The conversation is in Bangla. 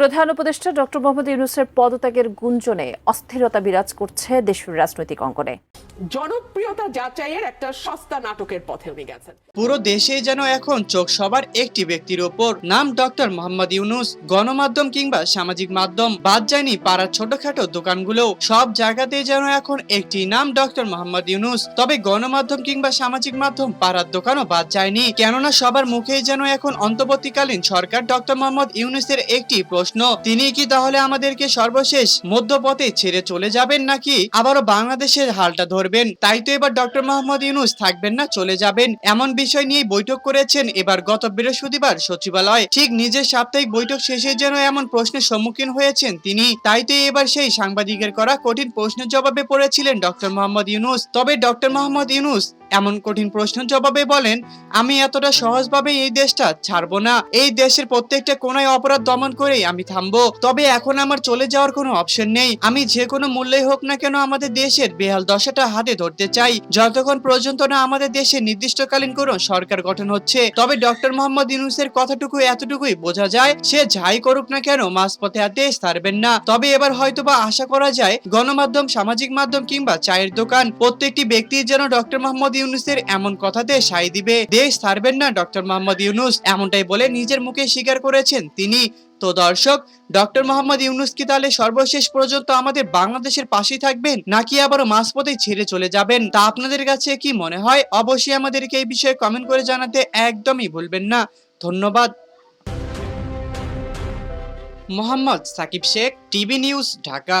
প্রধান উপদেষ্টা ডক্টর মোহাম্মদ ইউনুসের পদত্যাগের গুঞ্জনে অস্থিরতা বিরাজ করছে দেশের রাজনৈতিক অঙ্গনে। জনপ্রিয়তা যাচাইয়ের একটা সস্তা নাটকের পথে উনি গেছেন। পুরো দেশেই যেন এখন চোখ সবার একটি ব্যক্তির ওপর। নাম ডক্টর মোহাম্মদ ইউনুস, গণমাধ্যম কিংবা সামাজিক মাধ্যম। বাদ যায়নি পাড়ার ছোটখাটো দোকানগুলো সব যেন এখন একটি নাম ডক্টর মোহাম্মদ ইউনুস। তবে গণমাধ্যম কিংবা সামাজিক মাধ্যম পাড়ার দোকানও বাদ যায়নি। কেননা সবার মুখেই যেন এখন অন্তর্বর্তীকালীন সরকার ডক্টর মোহাম্মদ ইউনুসের একটি প্রশ্ন, তিনি কি তাহলে আমাদেরকে সর্বশেষ মধ্যপথে ছেড়ে চলে যাবেন নাকি? আবারও বাংলাদেশের হালটা ধরবেন তাই তো এবার ডক্টর মোহাম্মদ ইউনুস থাকবেন না, চলে যাবেন। এমন বিষয় নিয়ে বৈঠক করেছেন এবার গত বৃহস্পতিবার সচিবালয়। ঠিক নিজের সাপ্তাহিক বৈঠক শেষে যেন এমন প্রশ্নের সম্মুখীন হয়েছেন তিনি। তাই তো এবার সেই সাংবাদিকের করা কঠিন প্রশ্নের জবাবে পড়েছিলেন ডক্টর মোহাম্মদ ইউনুস। তবে ডক্টর মোহাম্মদ ইউনুস এমন কঠিন প্রশ্নের জবাবে বলেন, আমি এতটা সহজভাবে এই দেশটা ছাড়বো না। এই দেশের প্রত্যেকটা কোনায় অপরাধ দমন করেই আমি থামবো। তবে এখন আমার চলে যাওয়ার কোনো অপশন নেই। আমি যে কোনো মূল্যেই হোক না কেন আমাদের দেশের বেহাল দশাটা হাতে ধরতে চাই। যতক্ষণ পর্যন্ত না আমাদের দেশে নির্দিষ্টকালীন কোনো সরকার গঠন হচ্ছে, তবে ডক্টর মোহাম্মদ ইউনুসের কথাটুকু এতটুকুই বোঝা যায়, সে যাই করুক না কেন মাঝপথে আর দেশ ছাড়বেন না। তবে এবার হয়তোবা আশা করা যায়, গণমাধ্যম, সামাজিক মাধ্যম কিংবা চায়ের দোকান, প্রত্যেকটি ব্যক্তি যেন ডক্টর মোহাম্মদ ইউনুসের এমন কথাতে সাই দিবে। দেশ ছাড়বেন না ডক্টর মোহাম্মদ ইউনুস, এমনটাই বলে নিজের মুখে স্বীকার করেছেন তিনি। তো দর্শক, ডক্টর মোহাম্মদ ইউনুস কি তাহলে সর্বশেষ পর্যন্ত আমাদের বাংলাদেশের পাশেই থাকবেন, নাকি আবারও মাঝপথে ছেড়ে চলে যাবেন? তা আপনাদের কাছে কি মনে হয়? অবশ্যই আমাদেরকে এই বিষয়ে কমেন্ট করে জানাতে একদমই ভুলবেন না। ধন্যবাদ। Mohammad Sakib Sheikh, TV news, Dhaka.